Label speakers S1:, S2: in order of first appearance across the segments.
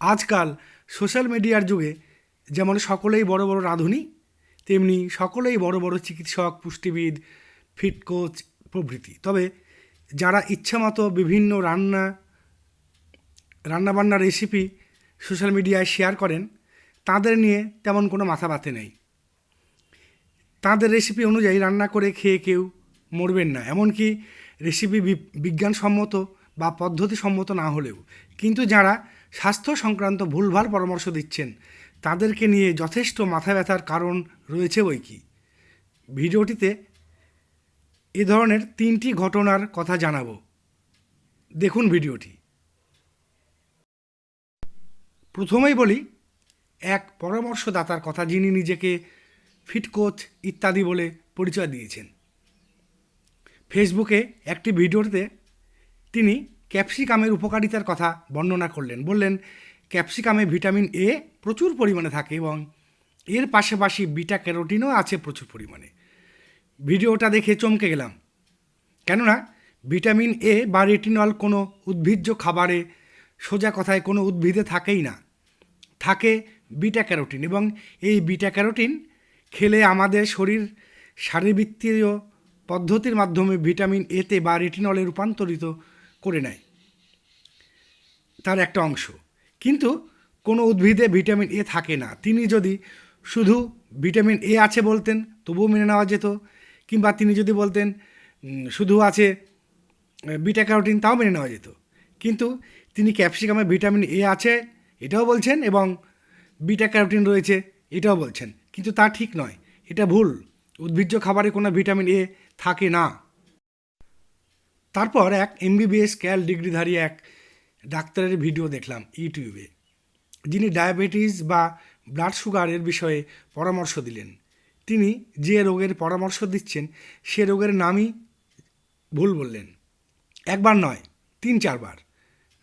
S1: আজকাল সোশ্যাল মিডিয়ার যুগে যেমন সকলেই বড় বড় রাঁধুনি, তেমনি সকলেই বড় বড় চিকিৎসক, পুষ্টিবিদ, ফিট কোচ প্রভৃতি। তবে যারা ইচ্ছামতো বিভিন্ন রান্না, রান্নাবান্নার রেসিপি সোশ্যাল মিডিয়ায় শেয়ার করেন, তাদের নিয়ে তেমন কোনো মাথা ব্যথা নেই। তাদের রেসিপি অনুযায়ী রান্না করে খেয়ে কেউ মরবেন না। এমনকি রেসিপি বিজ্ঞানসম্মত বা পদ্ধতিসম্মত না হলেও। কিন্তু যারা স্বাস্থ্য সংক্রান্ত ভুলভাল পরামর্শ দিচ্ছেন। তাদেরকে নিয়ে যথেষ্ট মাথা ব্যথার কারণ রয়েছে বই কি? ভিডিওটিতে এ ধরনের তিনটি ঘটনার কথা জানাব। দেখুন ভিডিওটি। প্রথমেই বলি, এক পরামর্শদাতার কথা যিনি নিজেকে ফিট কোচ ইত্যাদি বলে পরিচয় দিয়েছেন। ফেসবুকে একটি ভিডিওতে তিনি ক্যাপসিকামের উপকারিতার কথা বর্ণনা করলেন। বললেন, ক্যাপসিকামে ভিটামিন এ প্রচুর পরিমাণে থাকে এবং এর পাশাপাশি বিটা ক্যারোটিনও আছে প্রচুর পরিমাণে। ভিডিওটা দেখে চমকে গেলাম। কেননা, ভিটামিন এ বা রেটিনল কোনো উদ্ভিজ্জ খাবারে সোজা কথায় কোনো উদ্ভিদে থাকেই না। থাকে বিটা ক্যারোটিন এবং এই বিটা ক্যারোটিন খেলে আমাদের শরীর শারীরবৃত্তীয় পদ্ধতির মাধ্যমে ভিটামিন এতে বা রেটিনলে রূপান্তরিত করে নেয় তার একটা অংশ। কিন্তু কোনো উদ্ভিদে ভিটামিন এ থাকে না। তিনি যদি শুধু ভিটামিন এ আছে বলতেন, তবুও মেনে নেওয়া যেত। কিংবা তিনি যদি বলতেন শুধু আছে বিটা ক্যারোটিন তাও মেনে নেওয়া যেত। কিন্তু তিনি ক্যাপসিকামে ভিটামিন এ আছে, এটাও বলছেন এবং বিটা ক্যারোটিন রয়েছে, এটাও বলছেন। কিন্তু তা ঠিক নয়। এটা ভুল। উদ্ভিজ্জ খাবারে কোনো ভিটামিন এ থাকে না। তারপর এক এমবিবিএস ক্যাল ডিগ্রিধারী এক ডাক্তারের ভিডিও দেখলাম ইউটিউবে, যিনি ডায়াবেটিস বা ব্লাড সুগারের বিষয়ে পরামর্শ দিলেন। তিনি যে রোগের পরামর্শ দিচ্ছেন, সে রোগের নামই ভুল বললেন। একবার নয়, তিন চারবার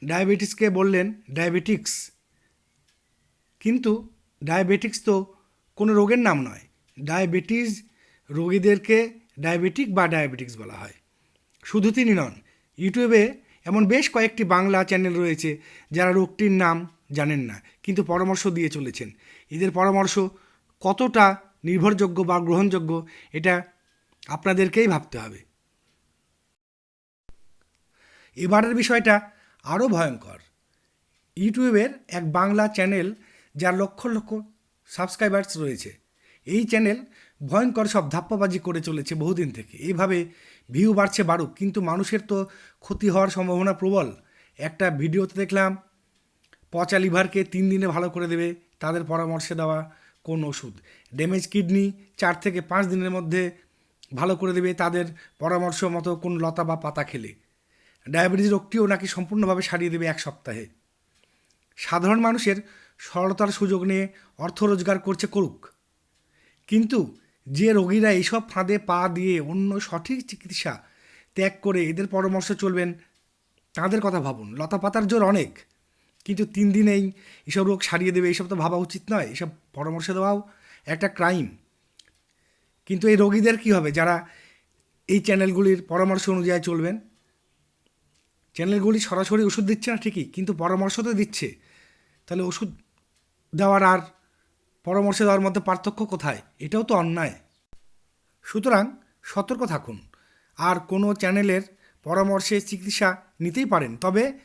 S1: ডায়াবেটিসকে বললেন ডায়াবেটিক্স। কিন্তু ডায়াবেটিক্স তো কোনো রোগের নাম নয়, ডায়াবেটিস রোগীদেরকে ডায়াবেটিক বা ডায়াবেটিক্স বলা হয়। শুধু তিনি নন, ইউটিউবে এমন বেশ কয়েকটি বাংলা চ্যানেল রয়েছে যারা রোগটির নাম জানেন না, কিন্তু পরামর্শ দিয়ে চলেছেন। এদের পরামর্শ কতটা নির্ভরযোগ্য বা গ্রহণযোগ্য, এটা আপনাদেরকেই ভাবতে হবে। এবারের বিষয়টা আরও ভয়ঙ্কর। ইউটিউবের এক বাংলা চ্যানেল যার লক্ষ লক্ষ সাবস্ক্রাইবার্স রয়েছে। এই চ্যানেল ভয়ঙ্কর সব ধাপ্পাবাজি করে চলেছে বহুদিন থেকে। এইভাবে ভিউ বাড়ছে বাড়ুক, কিন্তু মানুষের তো ক্ষতি হওয়ার সম্ভাবনা প্রবল। একটা ভিডিওতে দেখলাম, পচা লিভারকে তিন দিনে ভালো করে দেবে, তাদের পরামর্শে দেওয়া কোন ওষুধ। ড্যামেজ কিডনি চার থেকে পাঁচ দিনের মধ্যে ভালো করে দেবে, তাদের পরামর্শ মতো কোন লতা বা পাতা খেলে। ডায়াবেটিস রোগটিও নাকি সম্পূর্ণভাবে সারিয়ে দেবে এক সপ্তাহে। সাধারণ মানুষের সরলতার সুযোগ নিয়ে অর্থ রোজগার করছে করুক। কিন্তু যে রোগীরা এইসব ফাঁদে পা দিয়ে অন্য সঠিক চিকিৎসা ত্যাগ করে এদের পরামর্শ চলবেন, তাদের কথা ভাবুন। লতা পাতার জোর অনেক। কিন্তু তিন দিনেই এসব রোগ সারিয়ে দেবে এইসব তো ভাবা উচিত নয়। এসব পরামর্শ দেওয়াও একটা ক্রাইম। কিন্তু এই রোগীদের কী হবে? যারা এই চ্যানেলগুলির পরামর্শ অনুযায়ী চলবেন? চ্যানেলগুলি সরাসরি ওষুধ দিচ্ছে না ঠিকই, কিন্তু পরামর্শ তো দিচ্ছে। তাহলে ওষুধ দেওয়ার আর পরামর্শ দেওয়ার মধ্যে পার্থক্য কোথায়? এটাও তো অন্যায়। সুতরাং সতর্ক থাকুন। আর কোনো চ্যানেলের পরামর্শে চিকিৎসা নিতেই পারেন। তবে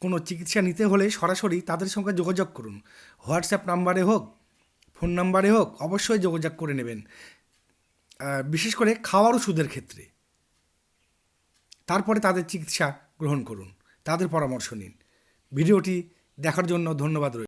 S1: কোনো চিকিৎসা নিতে হলে সরাসরি তাদের সঙ্গে যোগাযোগ করুন। হোয়াটসঅ্যাপ নাম্বারে হোক, ফোন নাম্বারে হোক, অবশ্যই যোগাযোগ করে নেবেন। বিশেষ করে খাওয়ার ওষুধের ক্ষেত্রে। তারপরে তাদের চিকিৎসা গ্রহণ করুন। তাদের পরামর্শ নিন। ভিডিওটি দেখার জন্য ধন্যবাদ রইল